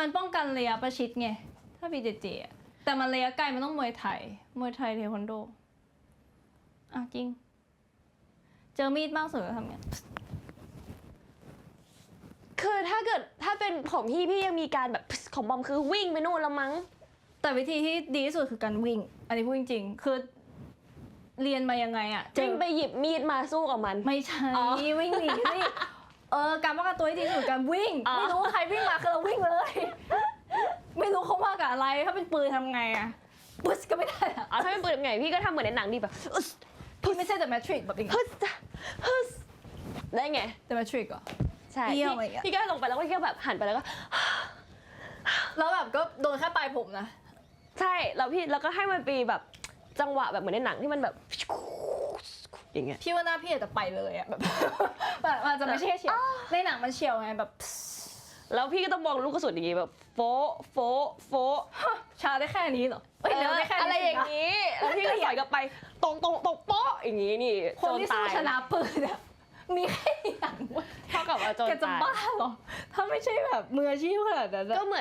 มันป้องกันระยะประชิดไง ถ้า BJJ อะแต่มันระยะไกลมันต้องมวยไทย มวยไทยเทควันโดอะจริง เจอมีดมากสุดก็ทำไง คือถ้าเกิดถ้าเป็นของพี่พี่ยังมีการแบบของบอมคือวิ่งไปนู่นแล้วมั้ง แต่วิธีที่ดีที่สุดคือการวิ่ง อันนี้พูดจริงๆ คือ เรียนมายังไงอะเจวิ่องไปหยิบมีดมาสู้กับมัน ไม่ใช่อ๋อ วิ่งหนีสิ เออการป้องกันตัวที่ดีที่สุดการวิ่งอ๋อไม่รู้ว่าใครวิ่งมาคือเราวิ่งเลย ไม่รู้เขามากับอะไรถ้าเป็นปืนทำไงอะปุ๊บก็ไม่ได้อะอ๋อถ้าเป็นปืนไงพี่ก็ทำเหมือนในหนังดีแบบอึ๊สพี่ไม่ใช่แต่แมทริกแบบอย่างเงี้ยฮึสฮึสได้ไงแต่แมทริกเหรอ ใช่เอี้ยวพี่อะไรอย่างเงี้ย พี่ก็ลงไปแล้วก็แค่แบบหันไปแล้วก็ แล้วแบบก็โดนแค่ปลายผมนะ ใช่แล้วพี่แล้วก็ให้มันปีแบบจังหวะแบบเหมือนในหนังที่มันแบบ อย่างเงี้ยพี่ว่าหน้าพี่อาจจะไปเลยอะแบบ แบบมันจะไม่ใช่แค่เฉียวในหนังมันเฉียวไงแบบ แล้วพี่ก็ต้องมองลูกกระสุนอย่างงี้แบบโฟะโฟะโฟะ ชาได้แค่นี้เหรอเอ้ยเร็วได้แค่นี้อะไรอย่างนี้ นี้แล้วพี่ก็ใส่กลับไปตรงตรงตรงโป๊ะอย่างงี้นี่คนที่โจสู้ตายชนะปืนอะมีแค่หนังเว้ยเท่ากับว่าโจนแกจะตายบ้าเหรอ ถ้าไม่ใช่แบบมืออาชีพขนาดนั้นอะ ก็เหมือน